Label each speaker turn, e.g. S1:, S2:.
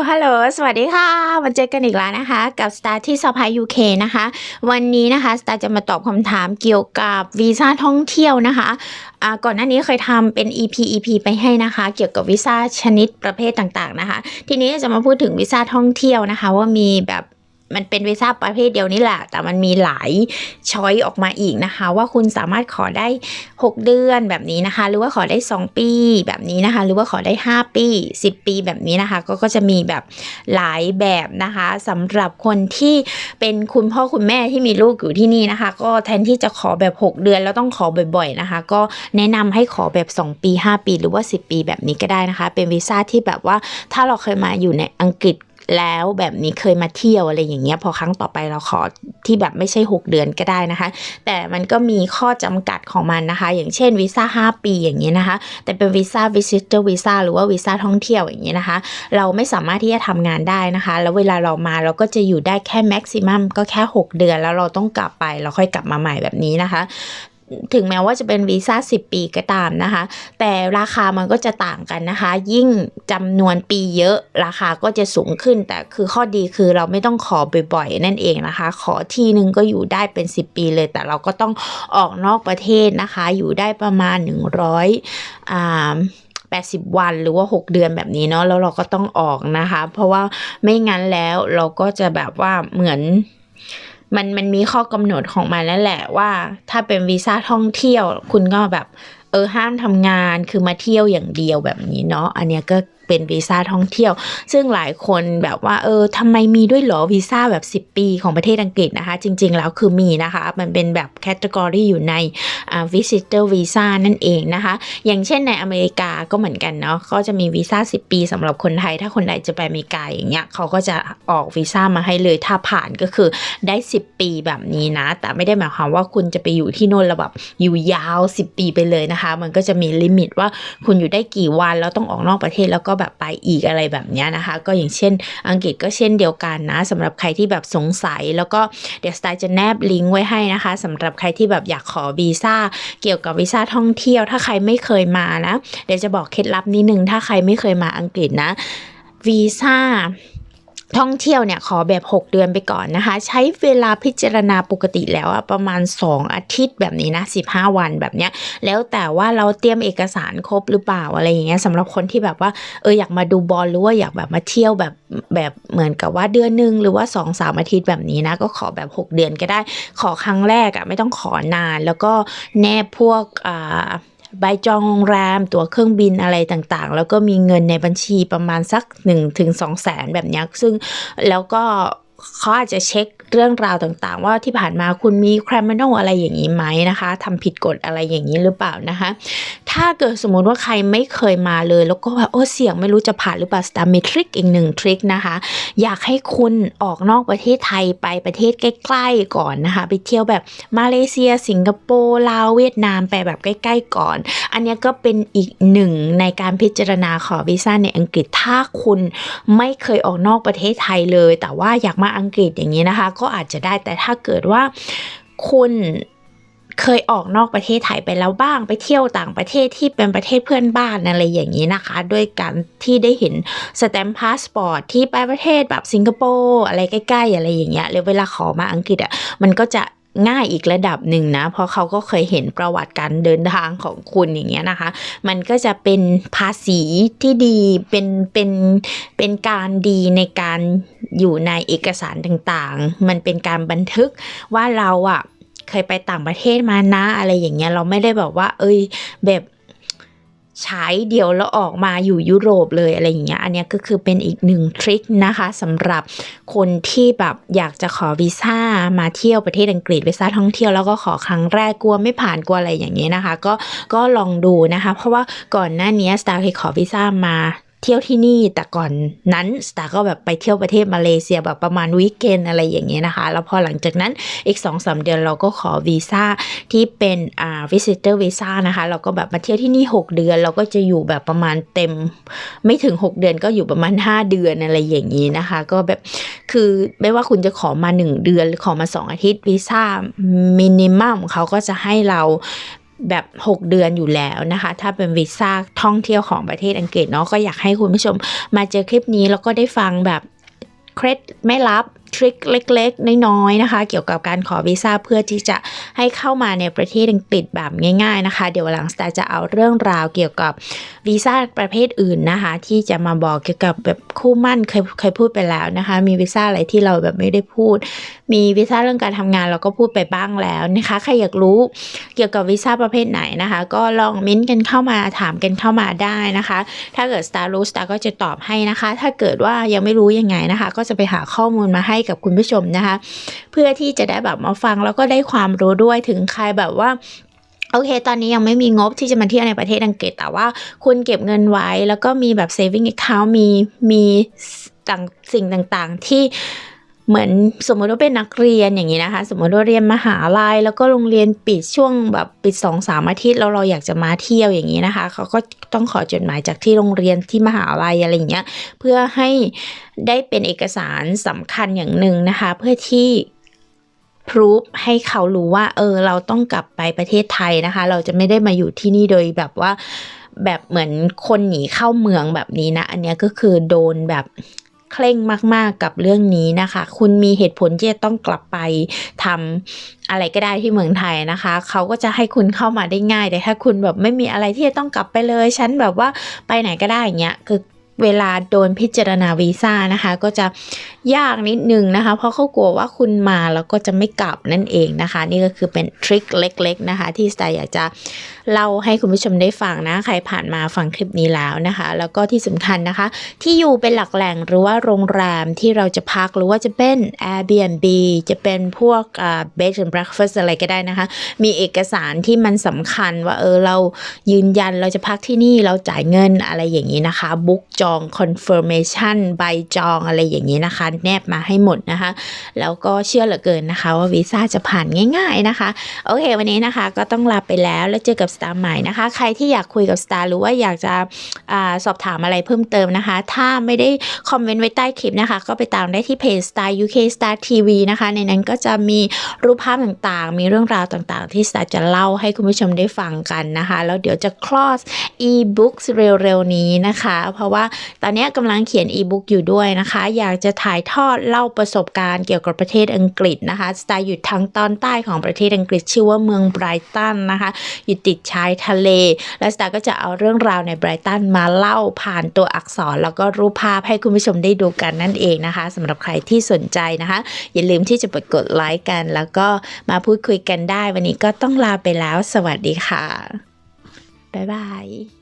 S1: ลฮัลโหล สวัสดีค่ะ มาเจอกันอีกแล้วนะคะ กับสตาร์ที่สภายูเคนะคะ วันนี้นะคะสตาร์จะมาตอบคำถามเกี่ยวกับวีซ่าท่องเที่ยวนะคะก่อนหน้านี้เคยทำเป็น EP EP ไปให้นะคะ เกี่ยวกับวีซ่าชนิดประเภทต่างๆนะคะ ทีนี้จะมาพูดถึงวีซ่าท่องเที่ยวนะคะ ว่ามีแบบ มันเป็นวีซ่าประเภทเดียวนี่แหละ แต่มันมีหลายช้อยออกมาอีกนะคะ ว่าคุณสามารถขอได้ 6 เดือนแบบนี้นะคะ หรือว่าขอได้ 2 ปีแบบนี้นะคะ หรือว่าขอได้ 5 ปี 10 ปีแบบนี้นะคะ ก็ก็จะมีแบบหลายแบบนะคะสำหรับคนที่เป็นคุณพ่อคุณแม่ที่มีลูกอยู่ที่นี่นะคะ ก็แทนที่จะขอแบบ 6 เดือนแล้วต้องขอบ่อยๆนะคะ ก็แนะนำให้ขอแบบ 2 ปี 5 ปี หรือว่า 10 ปีแบบนี้ก็ได้นะคะ เป็นวีซ่าที่แบบว่าถ้าเราเคยมาอยู่ในอังกฤษ แล้วแบบนี้เคยมาเที่ยวอะไรอย่างเงี้ยพอครั้งต่อไปเราขอที่แบบไม่ใช่ 6 เดือนก็ได้นะคะ แต่มันก็มีข้อจำกัดของมันนะคะ อย่างเช่นวีซ่า5 ปีอย่างเงี้ยนะคะ แต่เป็นวีซ่า visitor visa หรือว่าวีซ่าท่องเที่ยวอย่างเงี้ยนะคะ เราไม่สามารถที่จะทำงานได้นะคะ แล้วเวลาเรามาเราก็จะอยู่ได้แค่ maximum ก็แค่ 6 เดือนแล้วเราต้องกลับไปเราค่อยกลับมาใหม่แบบนี้นะคะ ถึงแม้ว่าจะเป็นวีซ่า10 ปีก็ตามนะคะ แต่ราคามันก็จะต่างกันนะคะ ยิ่งจำนวนปีเยอะราคาก็จะสูงขึ้น แต่คือข้อดีคือเราไม่ต้องขอบ่อยๆ นั่นเองนะคะ ขอทีนึงก็อยู่ได้เป็น 10 ปีเลย แต่เราก็ต้องออกนอกประเทศนะคะ อยู่ได้ประมาณ 100อ่า80 วันหรือว่า 6 เดือนแบบนี้เนาะแล้วเราก็ต้องออกนะคะ เพราะว่าไม่งั้นแล้วเราก็จะแบบว่าเหมือน มันมันมีข้อกำหนดของมันแล้วแหละว่า ถ้าเป็นวีซ่าท่องเที่ยว คุณก็แบบ เออห้ามทำงานคือมาเที่ยวอย่างเดียวแบบนี้เนาะอันเนี้ยก็ เป็นวีซ่าท่องเที่ยว ซึ่งหลายคนแบบว่าเออทำไมมีด้วยเหรอวีซ่าแบบ 10 ปีของประเทศอังกฤษนะคะ จริง ๆ แล้วคือมีนะคะ มันเป็นแบบแคตตากรีอยู่ในอ่า visitor visa นั่นเองนะคะ อย่างเช่นในอเมริกาก็เหมือนกันเนาะก็จะมีวีซ่า10 ปีสำหรับคนไทย ถ้าคนใดจะไปอเมริกาอย่างเงี้ยเขาก็จะออกวีซ่ามาให้เลยถ้าผ่านก็คือได้ 10 ปีแบบนี้นะ แต่ไม่ได้หมายความว่าคุณจะไปอยู่ที่โน่นแล้วแบบอยู่ยาว 10 ปีไปเลยนะคะ มันก็จะมีลิมิตว่าคุณอยู่ได้กี่วันแล้วต้องออกนอกประเทศแล้วก็็แบบไปอีกอะไรแบบนี้นะคะ ก็อย่างเช่นอังกฤษก็เช่นเดียวกันนะสำหรับใครที่แบบสงสัย แล้วก็เดี๋ยวสไตล์จะแนบลิงก์ไว้ให้นะคะสำหรับใครที่แบบอยากขอวีซ่าเกี่ยวกับวีซ่าท่องเที่ยว ถ้าใครไม่เคยมานะ เดี๋ยวจะบอกเคล็ดลับนิดนึงถ้าใครไม่เคยมาอังกฤษนะวีซ่า ท่องเที่ยวเนี่ยขอแบบ 6 เดือนไปก่อนนะคะ ใช้เวลาพิจารณาปกติแล้วอะประมาณ 2 อาทิตย์แบบนี้นะ15 วันแบบเนี้ยแล้วแต่ว่าเราเตรียมเอกสารครบหรือเปล่าอะไรอย่างเงี้ยสำหรับคนที่แบบว่าเอออยากมาดูบอลหรือว่าอยากแบบมาเที่ยวแบบแบบเหมือนกับว่าเดือนหนึ่งหรือว่า 2 3 อาทิตย์แบบนี้นะ ก็ขอแบบ 6 เดือนก็ได้ขอครั้งแรกอะไม่ต้องขอนานแล้วก็แนบพวกอ่า ใบจองโรงแรมตั๋วเครื่องบินอะไรต่างๆ แล้วก็มีเงินในบัญชีประมาณสัก1ถึง2แสนแบบนี้ซึ่งแล้วก็ เขาอาจจะเช็คเรื่องราวต่างๆ ว่าที่ผ่านมาคุณมีครม m น n อะไรอย่างนี้ไหมนะคะทำผิดกฎอะไรอย่างนี้หรือเปล่านะคะ ถ้าเกิดสมมุติว่าใครไม่เคยมาเลย แล้วก็แบบโอ้เสี่ยงไม่รู้จะผ่านหรือเปล่าสตาร์มีทริคอีกหนึ่งทริคนะคะ อยากให้คุณออกนอกประเทศไทยไปประเทศใกล้ๆก่อนนะคะ ไปเที่ยวแบบมาเลเซีย สิงคโปร์ลาวเวียดนามไปแบบใกล้ ๆ ก่อน อันนี้ก็เป็นอีกหนึ่งในการพิจารณาขอวีซ่าในอังกฤษถ้าคุณไม่เคยออกนอกประเทศไทยเลย แต่ว่าอยากมาอังกฤษอย่างนี้นะคะ ก็อาจจะได้แต่ถ้าเกิดว่าคุณเคยออกนอกประเทศไทยไปแล้วบ้างไปเที่ยวต่างประเทศที่เป็นประเทศเพื่อนบ้านอะไรอย่างนี้นะคะ ด้วยการที่ได้เห็นสแตมป์พาสปอร์ตที่ไปประเทศแบบสิงคโปร์อะไรใกล้ๆอะไรอย่างเงี้ยเลยเวลาขอมาอังกฤษอะมันก็จะ ง่ายอีกระดับหนึ่งนะ เพราะเขาก็เคยเห็นประวัติการเดินทางของคุณอย่างเงี้ยนะคะ มันก็จะเป็นภาษีที่ดีเป็นเป็นเป็นการดีในการอยู่ในเอกสารต่างๆ มันเป็นการบันทึกว่าเราอะเคยไปต่างประเทศมานะอะไรอย่างเงี้ยเราไม่ได้แบบว่า เอ้ย แบบ ใช้เดียวแล้วออกมาอยู่ยุโรปเลยอะไรอย่างเงี้ย อันนี้ก็คือเป็นอีกหนึ่งทริคนะคะสำหรับคนที่แบบอยากจะขอวีซ่ามาเที่ยวประเทศอังกฤษวีซ่าท่องเที่ยวแล้วก็ขอครั้งแรกกลัวไม่ผ่านกลัวอะไรอย่างเงี้ยนะคะ ก็ก็ลองดูนะคะ เพราะว่าก่อนหน้านี้สตาร์เคยขอวีซ่ามาเที่ยวที่นี่แต่ก่อนนั้นสตาร์ก็แบบไปเที่ยวประเทศมาเลเซียแบบประมาณวีคเกนอะไรอย่างเงี้ยนะคะ แล้วพอหลังจากนั้นอีก2อสเดือนเราก็ขอวีซ่าที่เป็นอ่ visitor visa นะคะ เราก็แบบมาเที่ยวที่นี่ 6 เดือน เราก็จะอยู่แบบประมาณเต็ม ไม่ถึง 6 เดือนก็อยู่ประมาณ 5 เดือนอะไรอย่างนี้นะคะ ก็แบบคือไม่ว่าคุณจะขอมา 1 เดือนหรือขอมา 2 อาทิตย์วีซ่ามินิมัมเขาก็จะให้เราแบบ 6 เดือนอยู่แล้วนะคะ ถ้าเป็นวีซ่าท่องเที่ยวของประเทศอังกฤษเนาะก็อยากให้คุณผู้ชมมาเจอคลิปนี้แล้วก็ได้ฟังแบบเคล็ดไม่ลับ ทริคเล็กๆ น้อยๆนะคะ เกี่ยวกับการขอวีซ่าเพื่อที่จะให้เข้ามาในประเทศอังกฤษแบบง่าย ๆนะคะ เดี๋ยวหลังสตาร์จะเอาเรื่องราวเกี่ยวกับวีซ่าประเภทอื่นนะคะ ที่จะมาบอกเกี่ยวกับแบบคู่มั่นเคยเคยพูดไปแล้วนะคะ มีวีซ่าอะไรที่เราแบบไม่ได้พูด มีวีซ่าเรื่องการทำงานเราก็พูดไปบ้างแล้วนะคะใครอยากรู้เกี่ยวกับวีซ่าประเภทไหนนะคะ ก็ลองมิ้นกันเข้ามาถามกันเข้ามาได้นะคะ ถ้าเกิดสตาร์รู้สตาร์ก็จะตอบให้นะคะ ถ้าเกิดว่ายังไม่รู้ยังไงนะคะ ก็จะไปหาข้อมูลมาให้กับคุณผู้ชมนะคะ เพื่อที่จะได้แบบมาฟังแล้วก็ได้ความรู้ด้วยถึงใครแบบว่าโอเค ตอนนี้ยังไม่มีงบที่จะมาเที่ยวในประเทศอังกฤษ แต่ว่าคุณเก็บเงินไว้ แล้วก็มีแบบ saving account มีมีต่างสิ่งต่างๆ ที่ เหมือนสมมติว่าเป็นนักเรียนอย่างนี้นะคะ สมมติว่าเรียนมหาลัยแล้วก็โรงเรียนปิดช่วงแบบปิดสองสามอาทิตย์แล้วเราอยากจะมาเที่ยวอย่างนี้นะคะ เขาก็ต้องขอจดหมายจากที่โรงเรียนที่มหาลัยอะไรอย่างเงี้ยเพื่อให้ได้เป็นเอกสารสำคัญอย่างหนึ่งนะคะ เพื่อที่พรูฟให้เขารู้ว่า เออ เราต้องกลับไปประเทศไทยนะคะ เราจะไม่ได้มาอยู่ที่นี่โดยแบบว่าแบบเหมือนคนหนีเข้าเมืองแบบนี้นะ อันนี้ก็คือโดนแบบ เคร่งมากๆกับเรื่องนี้นะคะ คุณมีเหตุผลที่จะต้องกลับไปทำอะไรก็ได้ที่เมืองไทยนะคะ เขาก็จะให้คุณเข้ามาได้ง่าย แต่ถ้าคุณแบบไม่มีอะไรที่จะต้องกลับไปเลย ฉันแบบว่าไปไหนก็ได้อย่างเงี้ย คือ เวลาโดนพิจารณาวีซ่านะคะ ก็จะยากนิดนึงนะคะ เพราะเขากลัวว่าคุณมาแล้วก็จะไม่กลับนั่นเองนะคะ นี่ก็คือเป็นทริคเล็ก ๆนะคะ ที่สไตล์อยากจะเล่าให้คุณผู้ชมได้ฟังนะ ใครผ่านมาฟังคลิปนี้แล้วนะคะ แล้วก็ที่สำคัญนะคะ ที่อยู่เป็นหลักแหล่งหรือว่าโรงแรมที่เราจะพักหรือว่าจะเป็น Airbnb จะเป็นพวก uh, bed and breakfast อะไรก็ได้นะคะ มีเอกสารที่มันสำคัญว่าเออเรายืนยันเราจะพักที่นี่เราจ่ายเงินอะไรอย่างนี้นะคะบุ๊กจจอง confirmation ใบจองอะไรอย่างนี้นะคะ แนบมาให้หมดนะคะ แล้วก็เชื่อเหลือเกินนะคะ ว่าวีซ่าจะผ่านง่ายๆนะคะ โอเค วันนี้นะคะก็ต้องลาไปแล้วแล้วเจอกับสตาร์ใหม่นะคะ ใครที่อยากคุยกับสตาร์หรือว่าอยากจะอสอบถามอะไรเพิ่มเติมนะคะ ถ้าไม่ได้คอมเมนต์ไว้ใต้คลิปนะคะ ก็ไปตามได้ที่เพจ Star UK Star TV นะคะ ในนั้นก็จะมีรูปภาพต่างๆ มีเรื่องราวต่างๆ ที่สตาร์จะเล่าให้คุณผู้ชมได้ฟังกันนะคะ แล้วเดี๋ยวจะคลอส e-books เร็วๆนี้นะคะ เพราะว่าตอนนี้กำลังเขียน e-book อยู่ด้วยนะคะ อยากจะถ่ายทอดเล่าประสบการณ์เกี่ยวกับประเทศอังกฤษนะคะสไตล์อยู่ทางตอนใต้ของประเทศอังกฤษ ชื่อว่าเมืองไบรตันนะคะ อยู่ติดชายทะเล และสตาร์ก็จะเอาเรื่องราวในไบรตันมาเล่าผ่านตัวอักษร แล้วก็รูปภาพให้คุณผู้ชมได้ดูกันนั่นเองนะคะสำหรับใครที่สนใจนะคะ อย่าลืมที่จะไปกดไลค์กัน แล้วก็มาพูดคุยกันได้ วันนี้ก็ต้องลาไปแล้ว สวัสดีค่ะ บ๊ายบาย